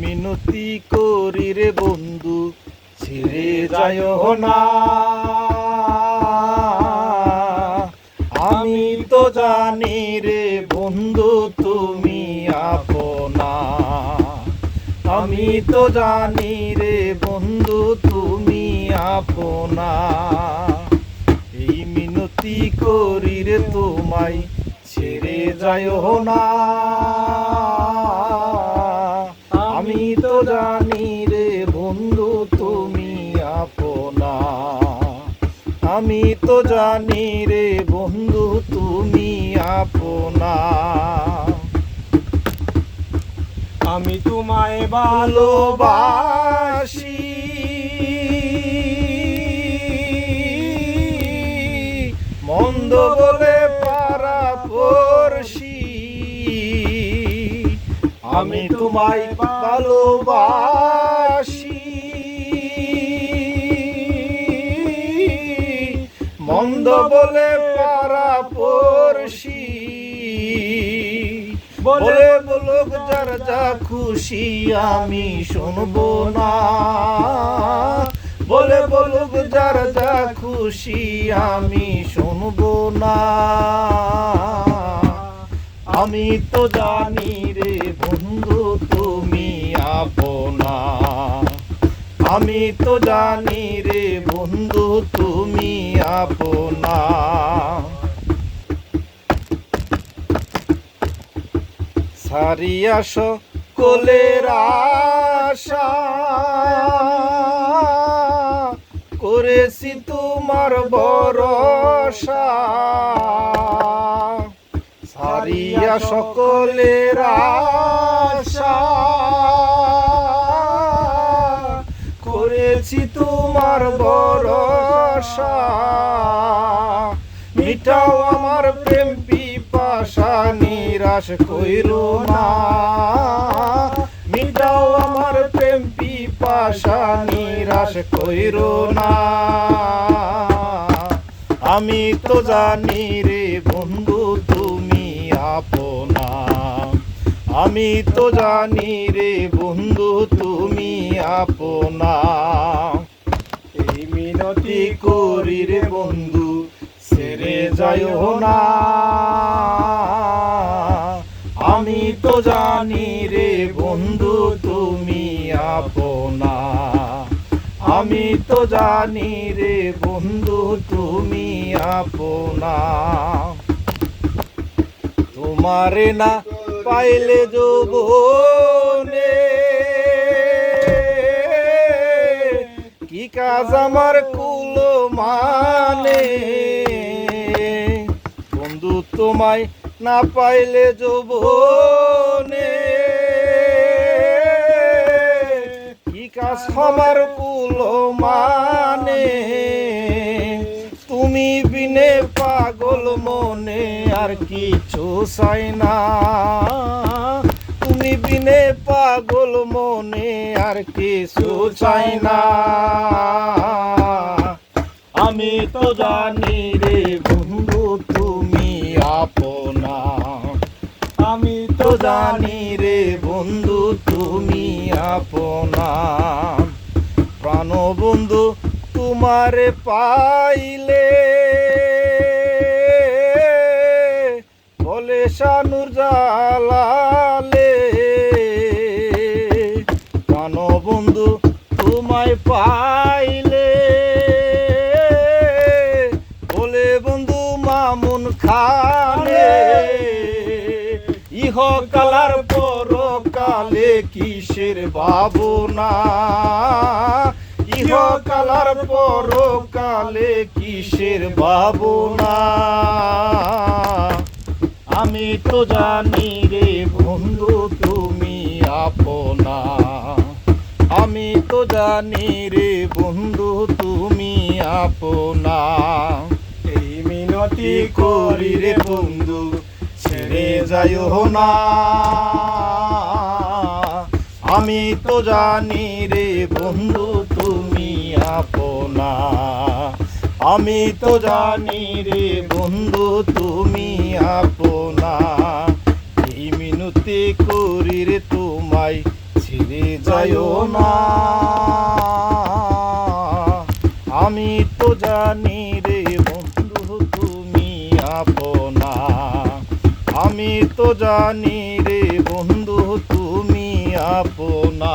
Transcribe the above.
মিনতি করি রে বন্ধু, ছেড়ে যায় না। আমি তো জানি রে বন্ধু, তুমি আপনা। আমি তো জানি রে বন্ধু, তুমি আপনা। এই মিনতি করি রে তোমায়, ছেড়ে যায় না। জানি রে বন্ধু, তুমি আপনা। আমি তো জানি রে বন্ধু, তুমি আপনা। আমি তোমায় ভালোবাসি। মন্দ আমি তোমায় ভালোবাসি। মন্দ বলে পারা পড়শি। বলে বলুক যার যা খুশি আমি শুনব না। বলে বলুক যার যা খুশি আমি শুনব না। আমি তো জানি রে বন্ধু, তুমি আপনা। আমি তো জানি রে বন্ধু, তুমি আপনা। সারিয়াস কোলের আশা। করেছি তোমার ভরসা। সারিয়া সকলের করেছি তোমার ভরসা। মিটাও আমার প্রেম পিপাসা, নিরাশ কইরো না। মিটাও আমার প্রেম পিপাসা, নিরাশ কইরো না। আমি তো জানি রে বন্ধু তুমি আপনা আমি তো জানি রে বন্ধু, তুমি আপনা। এই মিনতি করি রে বন্ধু ছেড়ে যায় না। আমি তো জানি রে বন্ধু, তুমি আপনা। আমি তো জানি রে বন্ধু, তুমি আপনা। তোমারে না, পাইলে যৌবনে। কি কাজ আমার কুল মানে? বন্ধু তোমায় না পাইলে যৌবনে। কি কাজ আমার কুল মানে? মনে আর কিছু চাই না। তুমি বিনে পাগল মনে আর কিছু চাই না। আমি তো জানি রে বন্ধু, তুমি আপনা। আমি তো জানি রে বন্ধু, তুমি আপনা। প্রাণ বন্ধু তোমারে পাইলে শানুর জালালে। প্রাণ বন্ধু, তোমায় পাইলে। বলে বন্ধু, মামুন খানে। ইহ কালার পর কালে কিসের ভাবনা? ইহ কালার পর কালে কিসের ভাবনা? আমি তো জানি রে বন্ধু, তুমি আপনা। আমি তো জানি রে বন্ধু, তুমি আপনা। এই মিনতি করি রে বন্ধু, ছেড়ে যাইও না। আমি তো জানি রে বন্ধু, তুমি আপনা। আমি তো জানি রে বন্ধু, তুমি আপনা। এই মিনতি করি রে তোমায়, ছেড়ে যায় না। আমি তো জানি রে বন্ধু, তুমি আপনা। আমি তো জানি রে বন্ধু, তুমি আপনা।